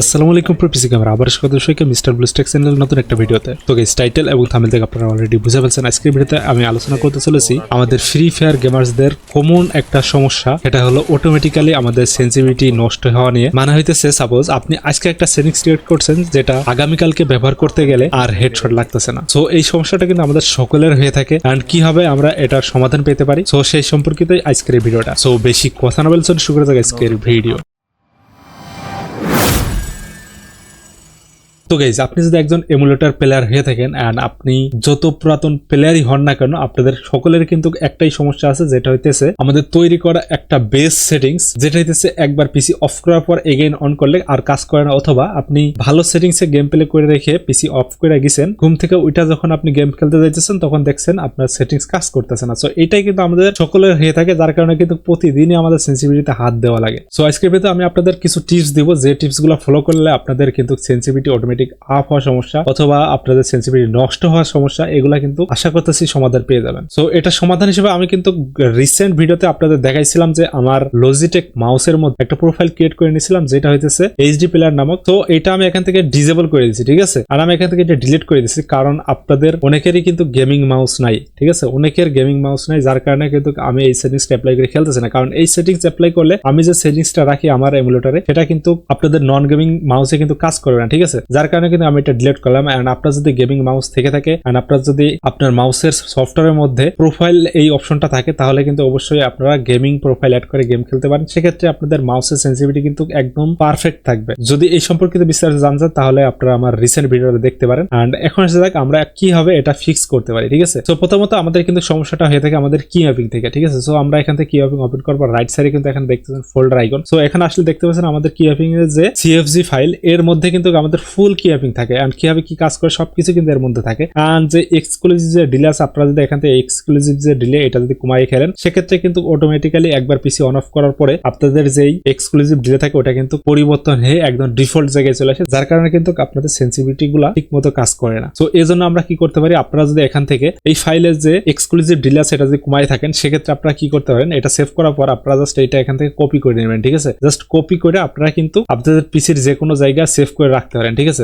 আসসালামু আলাইকুম প্রপিসি ক্যামেরা আবার স্বাগত সবাইকে মিস্টার ব্লুস্টেক চ্যানেল নতুন একটা ভিডিওতে। তো গাইস টাইটেল এবং থামেল থেকে আপনারা অলরেডি বুঝে ফেলছেন আজকের ভিডিওতে আমি আলোচনা করতে চলেছি আমাদের ফ্রি ফায়ার গেমার্সদের কমন একটা সমস্যা এটা হলো অটোমেটিক্যালি আমাদের সেন্সিটিভিটি নষ্ট হওয়া নিয়ে। মানে হইতেছে সাপোজ আপনি আজকে একটা সেটিংস ক্রিয়েট করছেন, যেটা আগামীকালকে ব্যবহার করতে গেলে আর হেডশট লাগতেছে না। সো এই সমস্যাটা কিন্তু আমাদের সকলের হয়ে থাকে এন্ড কীভাবে আমরা এটার সমাধান পেতে পারি। সো সেই সম্পর্কিতই আজকের ভিডিওটা। সো বেশি কথা না বলছেন শুরু করে যাক আজকের ভিডিও। তো গাইজ আপনি যদি একজন এমুলেটর প্লেয়ার হয়ে থাকেন অ্যান্ড আপনি যত পুরাতন প্লেয়ারই হন না কেন, আপনাদের সকলের কিন্তু একটাই সমস্যা আছে, যেটা হইতেছে আমাদের তৈরি করা একটা বেস সেটিংস যেটা হইতেছে একবার পিসি অফ করার পর এগেইন অন করলে আর কাজ করে না, অথবা আপনি ভালো সেটিংস গেম প্লে করে রেখে পিসি অফ করে গেছেন, ঘুম থেকে ওইটা যখন আপনি গেম খেলতে যাইতেছেন, তখন দেখছেন আপনার সেটিংস কাজ করতেছে না। সো এটাই কিন্তু আমাদের সকলের হয়ে থাকে, যার কারণে কিন্তু প্রতিদিনই আমাদের সেন্সিটিভিটিতে হাত দেওয়া লাগে। সো আজকের ভিতরে আমি আপনাদের কিছু টিপস দিব, যে টিপসগুলো ফলো করলে আপনাদের কিন্তু সেন্সিটিভিটি অটোমেটিক আপ হওয়ার সমস্যা অথবা আপনাদের সেন্সিটিভিটি নষ্ট হওয়ার সমস্যা, এগুলা কিন্তু আশা করতেছি সমাধান পেয়ে যাবেন। সো এটা সমাধান হিসেবে আমি কিন্তু রিসেন্ট ভিডিওতে আপনাদের দেখাইছিলাম যে আমার লজিটেক মাউসের মধ্যে একটা প্রোফাইল ক্রিয়েট করে নিয়েছিলাম, যেটা হইতেছে এইচডি প্লেয়ার নামক। তো এটা আমি এখান থেকে ডিজেবল করে দিচ্ছি ঠিক আছে? আর আমি এখান থেকে এটা ডিলিট করে দিচ্ছি কারণ আপনাদের অনেকেরই কিন্তু গেমিং মাউস নাই, ঠিক আছে? অনেকের গেমিং মাউস নাই, যার কারণে কিন্তু আমি এই সেটিংসটা অ্যাপ্লাই করে খেলতেছি না। কারণ এই সেটিংস অ্যাপ্লাই করলে আমি যে সেটিংসটা রাখি আমার এমুলেটারে সেটা কিন্তু আপনাদের নন গেমিং মাউসে কিন্তু কাজ করবে না, ঠিক আছে? যার কারণে কিন্তু আমি এটা ডিলিট করলাম। এন্ড আপনার যদি গেমিং মাউস থেকে থাকে এন্ড আপনার যদি আপনার মাউসের সফটওয়্যারের মধ্যে প্রোফাইল এই অপশনটা থাকে, তাহলে কিন্তু অবশ্যই আপনারা গেমিং প্রোফাইল অ্যাড করে গেম খেলতে পারেন। সেক্ষেত্রে আপনাদের মাউসের সেন্সিটিভিটি কিন্তু একদম পারফেক্ট থাকবে। যদি এই সম্পর্কিত বিস্তারিত জানতে তাহলে আপনারা আমার রিসেন্ট ভিডিওটা দেখতে পারেন। এন্ড এখন এসে যাক, আমরা কীভাবে এটা ফিক্স করতে পারি, ঠিক আছে? তো প্রথমত আমাদের কিন্তু সমস্যাটা হয়ে থাকে আমাদের কি ম্যাপিং থেকে, ঠিক আছে? সো আমরা এখান থেকে কি ম্যাপিং ওপেন করব রাইট সাইডে কিন্তু এখানে দেখতেছেন ফোল্ডার আইকন সো এখানে আসলে দেখতে পাচ্ছেন আমাদের কি ম্যাপিং এর যে সিএফজি ফাইল এর মধ্যে কিন্তু আমাদের ফুল কি ম্যাপিং থাকে। এন্ড কীভাবে কি কাজ করে? সবকিছু কিন্তু এর মধ্যে থাকে। এন্ড যে এক্সক্লুসিভ যে ডিলে আছে আপনারা যদি এখান থেকে এক্সক্লুসিভ যে ডিলে এটা যদি কমাই খেলেন, সেক্ষেত্রে কিন্তু অটোমেটিক্যালি একবার পিসি অন অফ করার পরে আপনাদের যেই এক্সক্লুসিভ ডিলে থাকে, ওটা কিন্তু পরিবর্তন হয়ে একদম ডিফল্ট জায়গায় চলে আসে। যার কারণে কিন্তু আপনাদের সেন্সিটিভিটি গুলা ঠিক মতো কাজ করে না। তো এই জন্য আমরা কি করতে পারি? আপনারা যদি এখান থেকে এই ফাইলের যে এক্সক্লুসিভ ডিলে আছে, এটা যদি কমাই থাকেন, সেক্ষেত্রে আপনারা কি করতে পারেন? এটা সেভ করার পর আপনারা জাস্ট এটা এখান থেকে কপি করে নেবেন, ঠিক আছে? জাস্ট কপি করে আপনারা কিন্তু আপনাদের পিসির যে কোনো জায়গায় সেভ করে রাখতে পারেন, ঠিক আছে?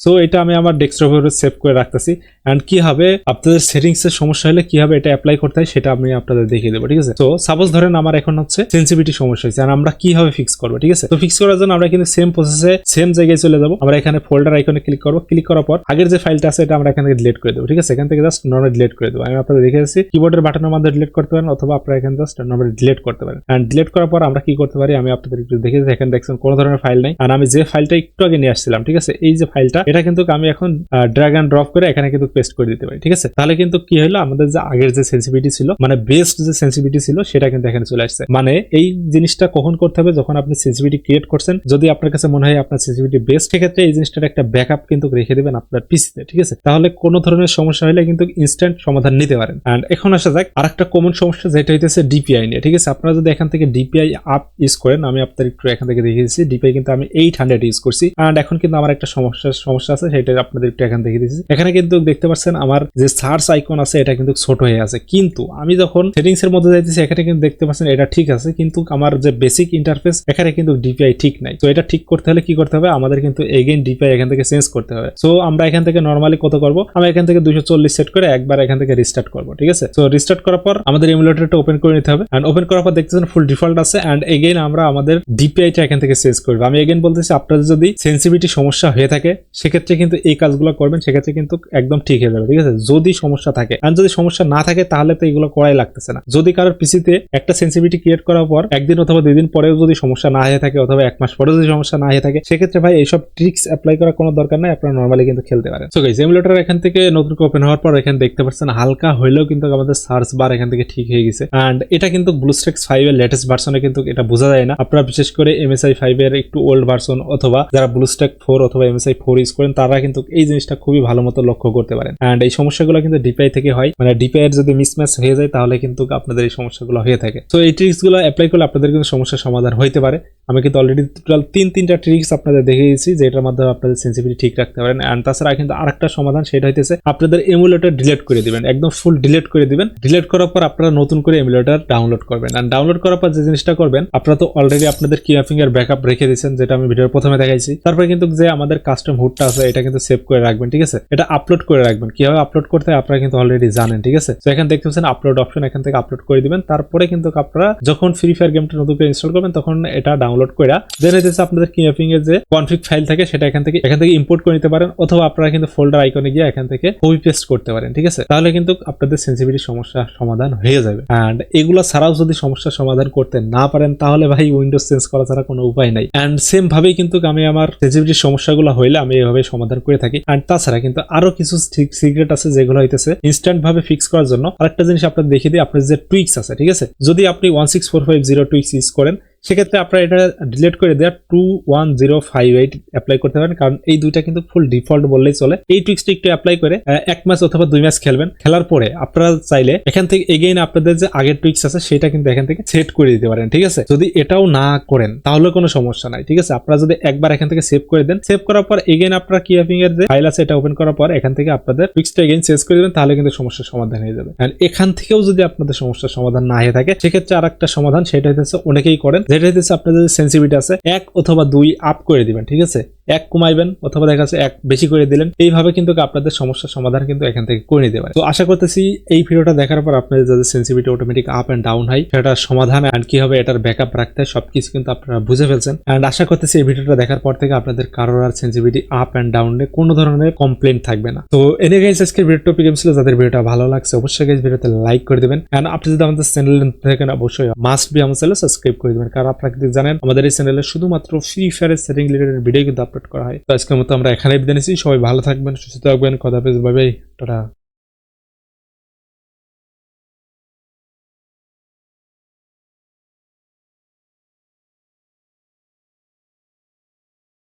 সো এটা আমি আমার ডেস্কটপের সেভ করে রাখতেছি। অ্যান্ড কি হবে? আপনাদের সেটিংস এর সমস্যা হলে কীভাবে এটা অ্যাপ্লাই করতে হয় সেটা আমি আপনাদের দেখিয়ে দেবো, ঠিক আছে? তো সাপোজ ধরেন আমার এখন হচ্ছে সেন্সিটিভিটি সমস্যা হয়েছে আর আমরা কীভাবে ফিক্স করব, ঠিক আছে? তো ফিক্স করার জন্য আমরা কিন্তু সেম প্রসেসে সেম জায়গায় চলে যাব। আমরা এখানে ফোল্ডার আইকনে ক্লিক করব। ক্লিক করার পর আগের যে ফাইলটা আছে এটা আমরা এখান ডিলিট করে দেবো, ঠিক আছে? এখান থেকে জাস্ট নর্মাল ডিলিট করে দেবো। আমি আপনাদের দেখে যাচ্ছি কিবোর্ডের বাটনের মধ্যে ডিলিট করতে পারেন অথবা আপনারা এখানে জাস্ট নর্মাল ডিলিট করতে পারেন। অ্যান্ড ডিলিট করার পর আমরা কি করতে পারি? আমি আপনাদের একটু দেখে এখানে দেখছেন কোনো ধরনের ফাইল নেই। আর আমি যে ফাইলটা একটু আগে নিয়ে আসছিলাম, ঠিক আছে? এই যে ফাইলটা এটা কিন্তু আমি এখন ড্র্যাগ অ্যান্ড ড্রপ করে এখানে কিন্তু পেস্ট করে দিতে পারি, ঠিক আছে? তাহলে কিন্তু কি হলো? আমাদের যে আগের যে সেন্সিটিভিটি ছিল মানে বেস্ট যে সেন্সিটিভিটি ছিল, সেটা কিন্তু এখানে চলে আসছে। মানে এই জিনিসটা কখন করতে হবে? যখন আপনি সেন্সিটিভিটি ক্রিয়েট করছেন, যদি আপনার কাছে মনে হয় আপনার সেন্সিটিভিটি বেস্ট সেক্ষেত্রে এই জিনিসটার একটা ব্যাকআপ কিন্তু রেখে দেবেন আপনার পিসিতে ঠিক আছে? তাহলে কোনো ধরনের সমস্যা হলে কিন্তু ইনস্ট্যান্ট সমাধান নিতে পারেন। অ্যান্ড এখন আসা যাক আর একটা কমন সমস্যা যেটা হইতেছে ডিপিআই নিয়ে, ঠিক আছে? আপনারা যদি এখান থেকে ডিপিআই আপ ইউজ করেন, আমি আপনার একটু এখান থেকে দেখিয়ে দিচ্ছি। ডিপিআই কিন্তু আমি এইট হান্ড্রেড ইউজ করছি। অ্যান্ড এখন কিন্তু আমার একটা সমস্যা সমস্যা আছে সেটা আপনাদের একটু এখান থেকে দিচ্ছি এখানে কিন্তু দেখতে পাচ্ছেন আমার যে সার্চ আইকন আছে, এটা কিন্তু ছোট হয়ে আছে। কিন্তু আমি যখন সেটিংস এর মধ্যে যাইতেছি, এখানে কিন্তু দেখতে পাচ্ছেন এটা ঠিক আছে, কিন্তু আমার যে বেসিক ইন্টারফেস এখানে কিন্তু ডিপিআই ঠিক নাই। তো এটা ঠিক করতে হলে কি করতে হবে? আমাদের কিন্তু এগেইন ডিপিআই এখান থেকে চেঞ্জ করতে হবে। সো আমরা এখান থেকে নর্মালি কত করব? আমরা এখান থেকে দুশো সেট করে একবার এখান থেকে রিস্টার্ট করব, ঠিক আছে? তো রিস্টার্ট করার পর আমাদের এমুলেটরটা ওপেন করে নিতে হবে। এন্ড ওপেন করার পর দেখতেছেন ফুল ডিফল্ট আছে। এন্ড এগেইন আমরা আমাদের ডিপিআইটা এখান থেকে চেঞ্জ করব। আমি এগেইন বলতেছি, আপনাদের যদি সেন্সিভিটি সমস্যা হয়ে থাকে সেক্ষেত্রে কিন্তু এই কাজগুলো করবেন, সেক্ষেত্রে কিন্তু একদম ঠিক হয়ে যাবে, ঠিক আছে? যদি সমস্যা থাকে। আর যদি সমস্যা না থাকে, তাহলে তো এগুলো করাই লাগতেছে না। যদি কারোর পিসিতে একটা সেন্সিভিটি ক্রিয়েট করার পর একদিন অথবা দুই দিন পরেও যদি সমস্যা না হয়ে থাকে অথবা এক মাস পরেও যদি সমস্যা না হয়ে থাকে, সেক্ষেত্রে ভাই এইসব ট্রিক্স অ্যাপ্লাই করার কোনো দরকার নাই, আপনারা নর্মালি কিন্তু খেলতে পারেন। সো গাইস এমুলেটর এখান থেকে নতুন ওপেন হওয়ার পর এখানে দেখতে পাচ্ছেন, হালকা হইলেও কিন্তু আমাদের সার্চ বার এখান থেকে ঠিক হয়ে গেছে। এন্ড এটা কিন্তু ব্লু ব্লুস্টেক্স ফাইভ এর লেটেস্ট ভার্সনে কিন্তু এটা বোঝা যায় না। আপনারা বিশেষ করে এমএসআই ফাইভ এর একটু ওল্ড ভার্সন অথবা যারা ব্লু ব্লুস্টেক ফোর অথবা এমএসআই ফোর ইউজ করেন, তারা কিন্তু এই জিনিসটা খুবই ভালো মতো লক্ষ্য করতে পারেন। অ্যান্ড এই সমস্যাগুলো কিন্তু ডিপিআই থেকে হয়। মানে ডিপিআই এর যদি মিসম্যাচ হয়ে যায়, তাহলে কিন্তু আপনাদের এই সমস্যাগুলো হয়ে থাকে। তো এই ট্রিক্সগুলো অ্যাপ্লাই করলে আপনাদের কিন্তু সমস্যার সমাধান হইতে পারে। আমি কিন্তু অলরেডি টোটাল তিন, তিনটা ট্রিক্স আপনাদের দেখে দিয়েছি যেটার মাধ্যমে আপনাদের সেন্সিটিভিটি ঠিক রাখতে পারেন। অ্যান্ড তাছাড়া কিন্তু আরেকটা সমাধান, সেটা হইতেছে আপনাদের এমুলেটর ডিলেট করে দিবেন, একদম ফুল ডিলেট করে দিবেন। ডিলিট করার পর আপনারা নতুন করে এমুলেটর ডাউনলোড করবেন। অ্যান্ড ডাউনলোড করার পর যে জিনিসটা করবেন, আপনারা তো অলরেডি আপনাদের কিয়াফিং এর ব্যাকআপ রেখে দিয়েছেন, যেটা আমি ভিডিওর প্রথমে দেখাইছি। তারপরে কিন্তু যে আমাদের কাস্টম হুডটা আছে, এটা কিন্তু সেভ করে রাখবেন, ঠিক আছে? এটা আপলোড করে রাখবেন। কীভাবে আপলোড করতে আপনারা কিন্তু অলরেডি জানেন, ঠিক আছে? তো এখানে দেখতে পাচ্ছেন আপলোড অপশন এখান থেকে আপলোড করে দিবেন। তারপরে কিন্তু আপনারা যখন ফ্রি ফায়ার গেমটা নতুন করে ইনস্টল করবেন, তখন এটা ডাউনলোড করে দেন হইতেছে আপনাদের কিয়াফিং এর যে কনফিগ ফাইল থাকে, সেটা এখান থেকে এখান থেকে ইম্পোর্ট করে নিতে পারেন, অথবা আপনারা কিন্তু ফোল্ডার আইকনে গিয়ে এখান থেকে কপি পেস্ট করতে পারেন, ঠিক আছে? তাহলে কিন্তু আপনাদের সেন্সিটিভিটি সমস্যা সমাধান হয়ে যাবে। অ্যান্ড এগুলো ছাড়াও যদি সমস্যার সমাধান করতে না পারেন, তাহলে ভাই উইন্ডোজ চেঞ্জ করা ছাড়া কোনো উপায় নাই। অ্যান্ড সেম ভাবেই কিন্তু আমি আমার সেন্সিটিভিটির সমস্যাগুলো হইলে আমি এভাবে সমাধান করে থাকি। অ্যান্ড তাছাড়া কিন্তু আরও কিছু সিক্রেট আছে যেগুলো হইতেছে ইনস্ট্যান্ট ভাবে ফিক্স করার জন্য। আরেকটা জিনিস আপনার দেখিয়ে দিই আপনার যে টুইক্স আছে, ঠিক আছে? যদি আপনি one six four five zero tweaks use করেন সেক্ষেত্রে আপনারা এটা ডিলিট করে দেওয়া two one zero five eight apply করতে পারেন। কারণ এই দুইটা কিন্তু ফুল ডিফল্ট বললেই চলে। এই টুইক্সটা একটু অ্যাপ্লাই করে এক ম্যাচ অথবা দুই ম্যাচ খেলবেন। খেলার পরে আপনারা চাইলে এখান থেকে এগেইন আপনাদের যে আগের টুইক্স আছে, সেটা কিন্তু এখান থেকে সেট করে দিতে পারেন, ঠিক আছে? যদি এটাও না করেন, তাহলে কোনো সমস্যা নাই, ঠিক আছে? আপনারা যদি একবার এখান থেকে সেভ করে দেন সেভ করার পর এগেইন আপনারা কিয়াপিং এর যে ফাইল আছে, এটা ওপেন করার পর এখান থেকে আপনাদের টুইক্সটা এগেইন চেঞ্জ করে দেবেন, তাহলে কিন্তু সমস্যার সমাধান হয়ে যাবে। এখান থেকেও যদি আপনাদের সমস্যার সমাধান না হয়ে থাকে, সেক্ষেত্রে আর একটা সমাধান, সেটা হচ্ছে অনেকেই করেন যেটা হচ্ছে আপনাদের সেন্সিভিটি আছে। এক অথবা দুই আপ করে দিবেন ঠিক আছে? এক কমাইবেন অথবা দেখা যাচ্ছে এক বেশি করে দিলেন, এইভাবে কিন্তু আপনাদের সমস্যার সমাধান কিন্তু এখান থেকে করে নিতে পারে তো আশা করতেছি এই ভিডিওটা দেখার পর আপনাদের যাদের sensitivity automatic up and down হয় সেটার সমাধান অ্যান্ড কীভাবে এটার ব্যাকআপ রাখতে সবকিছু কিন্তু আপনারা বুঝে ফেলছেন। অ্যান্ড আশা করতেছি এই ভিডিওটা দেখার পর থেকে আপনাদের কারোর আর সেন্সিটিভিটি আপ এন্ড ডাউনে কোনো ধরনের কমপ্লেন থাকবে না। তো এনে গাইস আজকের ভিডিও টপিক ছিল, যাদের ভিডিওটা ভালো লাগছে অবশ্যই গাইস ভিডিওতে লাইক করে দিবেন। অ্যান্ড আপনি যদি আমাদের চ্যানেল থাকেন, অবশ্যই মাস্ট বি আমার চ্যানেল সাবস্ক্রাইব করে দিবেন। কারণ আপনারা কিন্তু জানেন, আমাদের এই চ্যানেলে শুধুমাত্র ফ্রি ফায়ারের সেটিং রিলেটেড ভিডিও কিন্তু আপলোড করা হয়। তো আজকের মতো আমরা এখানে বিদায় নিচ্ছি। সবাই ভালো থাকবেন, সুস্থ থাকবেন। কথা বাই, টাটা।